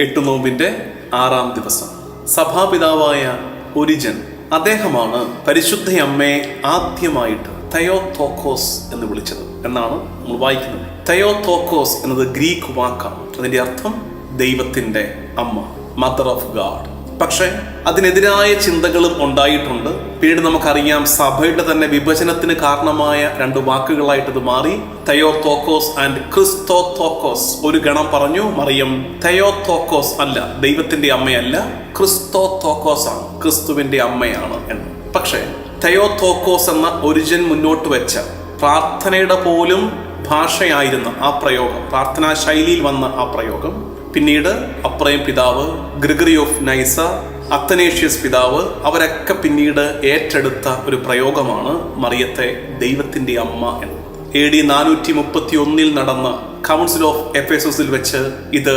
എട്ട് നോമ്പിന്റെ ആറാം ദിവസം. സഭാപിതാവായ ഒരിജൻ അദ്ദേഹമാണ് പരിശുദ്ധയമ്മയെ ആദ്യമായിട്ട് തയോതോക്കോസ് എന്ന് വിളിച്ചത് എന്നാണ് നമ്മൾ വായിക്കുന്നത്. തയോതോക്കോസ് എന്നത് ഗ്രീക്ക് വാക്കാണ്. അതിന്റെ അർത്ഥം ദൈവത്തിന്റെ അമ്മ മദർ ഓഫ് ഗാഡ് പക്ഷേ അതിനെതിരായ ചിന്തകളും ഉണ്ടായിട്ടുണ്ട്. പിന്നീട് നമുക്കറിയാം സഭയുടെ തന്നെ വിഭജനത്തിന് കാരണമായ രണ്ട് വാക്കുകളായിട്ട് ഇത് മാറി. തയോ തോക്കോസ് ആൻഡ് ക്രിസ്തോ തോക്കോസ് ഒരു ഗണം പറഞ്ഞു മറിയം തയോ തോക്കോസ് അല്ല ദൈവത്തിന്റെ അമ്മയല്ല ക്രിസ്തോ തോക്കോസ് ആണ് ക്രിസ്തുവിന്റെ അമ്മയാണ് എന്ന്. പക്ഷേ തയോ തോക്കോസ് എന്ന ഒരിജിൻ മുന്നോട്ട് വെച്ച പ്രാർത്ഥനയുടെ പോലും ഭാഷയായിരുന്ന ആ പ്രയോഗം പ്രാർത്ഥനാ ശൈലിയിൽ വന്ന ആ പ്രയോഗം പിന്നീട് അപ്രയം പിതാവ് ഗ്രിഗറി ഓഫ് നൈസ അത്തനേഷ്യസ് പിതാവ് അവരൊക്കെ പിന്നീട് ഏറ്റെടുത്ത ഒരു പ്രയോഗമാണ് മറിയത്തെ ദൈവത്തിന്റെ അമ്മ എന്ന്. എ ഡി നാനൂറ്റി മുപ്പത്തി ഒന്നിൽ നടന്ന കൗൺസിൽ ഓഫ് എഫേസസിൽ വെച്ച് ഇത്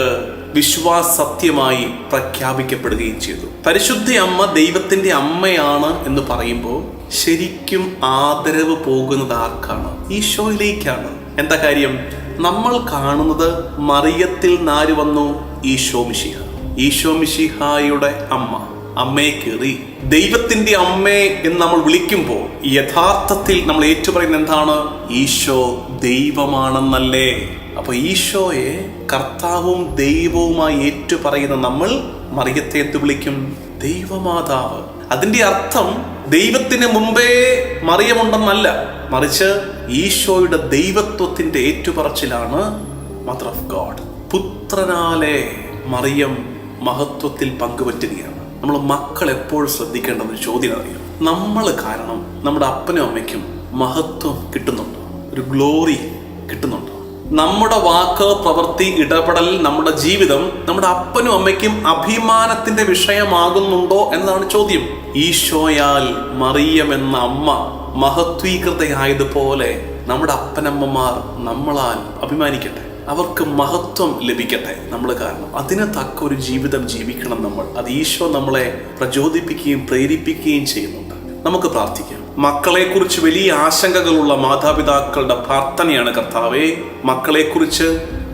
വിശ്വാസത്യമായി പ്രഖ്യാപിക്കപ്പെടുകയും ചെയ്തു. പരിശുദ്ധ അമ്മ ദൈവത്തിന്റെ അമ്മയാണ് എന്ന് പറയുമ്പോൾ ശരിക്കും ആദരവ് പോകുന്നത് ആർക്കാണ്? ഈശോയിലേക്കാണ്. എന്താ കാര്യം? നമ്മൾ കാണുന്നത് മറിയത്തിൽ നാര് വന്നു ഈശോ മിഷിഹ ഈശോ മിഷിഹായുടെ അമ്മ. അമ്മയെ കയറി ദൈവത്തിന്റെ അമ്മേ എന്ന് നമ്മൾ വിളിക്കുമ്പോൾ യഥാർത്ഥത്തിൽ നമ്മൾ ഏറ്റുപറയുന്ന എന്താണ്? ഈശോ ദൈവമാണെന്നല്ലേ. അപ്പൊ ഈശോയെ കർത്താവും ദൈവവുമായി ഏറ്റുപറയുന്ന നമ്മൾ മറിയത്തെ എന്ത് വിളിക്കും? ദൈവമാതാവ്. അതിന്റെ അർത്ഥം ദൈവത്തിന് മുമ്പേ മറിയമുണ്ടെന്നല്ല. മറിച്ച് ഈശോയുടെ ദൈവത്വത്തിന്റെ ഏറ്റുപറച്ചിലാണ് മദർ ഓഫ് ഗോഡ് പുത്രനാലെ മറിയം മഹത്വത്തിൽ പങ്കുപറ്റുകയാണ് നമ്മൾ മക്കൾ എപ്പോഴും ശ്രദ്ധിക്കേണ്ട ഒരു ചോദ്യം അറിയാം. നമ്മൾ കാരണം നമ്മുടെ അപ്പനും അമ്മയ്ക്കും മഹത്വം കിട്ടുന്നുണ്ടോ? ഒരു ഗ്ലോറി കിട്ടുന്നുണ്ടോ? നമ്മുടെ വാക്ക് പ്രവൃത്തി ഇടപെടൽ നമ്മുടെ ജീവിതം നമ്മുടെ അപ്പനും അമ്മയ്ക്കും അഭിമാനത്തിന്റെ വിഷയമാകുന്നുണ്ടോ എന്നതാണ് ചോദ്യം. ഈശോയാൽ മറിയം എന്ന അമ്മ മഹത്വീകൃതയായതുപോലെ നമ്മുടെ അപ്പനമ്മമാർ നമ്മളാൽ അഭിമാനിക്കട്ടെ. അവർക്ക് മഹത്വം ലഭിക്കട്ടെ നമ്മൾ കാരണം. അതിന് തക്ക ഒരു ജീവിതം ജീവിക്കണം നമ്മൾ. അത് ഈശോ നമ്മളെ പ്രചോദിപ്പിക്കുകയും പ്രേരിപ്പിക്കുകയും ചെയ്യുന്നുണ്ട്. നമുക്ക് പ്രാർത്ഥിക്കാം. മക്കളെക്കുറിച്ച് വലിയ ആശങ്കകളുള്ള മാതാപിതാക്കളുടെ പ്രാർത്ഥനയാണ് കർത്താവെ. മക്കളെക്കുറിച്ച്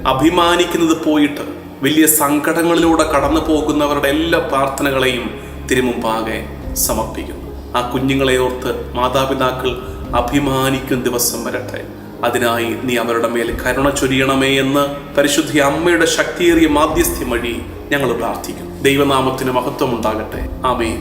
അഭിമാനിക്കുന്നത് പോയിട്ട് വലിയ സങ്കടങ്ങളിലൂടെ കടന്നു പോകുന്നവരുടെ എല്ലാ പ്രാർത്ഥനകളെയും തിരുമുമ്പാകെ സമർപ്പിക്കുന്നു. ആ കുഞ്ഞുങ്ങളെ ഓർത്ത് മാതാപിതാക്കൾ അഭിമാനിക്കും ദിവസം വരട്ടെ. അതിനായി നീ അവരുടെ മേൽ കരുണ ചൊരിയണമേ എന്ന് പരിശുദ്ധി അമ്മയുടെ ശക്തിയേറിയ മാധ്യസ്ഥ്യം വഴി ഞങ്ങൾ പ്രാർത്ഥിക്കും ദൈവനാമത്തിന് മഹത്വം ഉണ്ടാകട്ടെ ആമേൻ.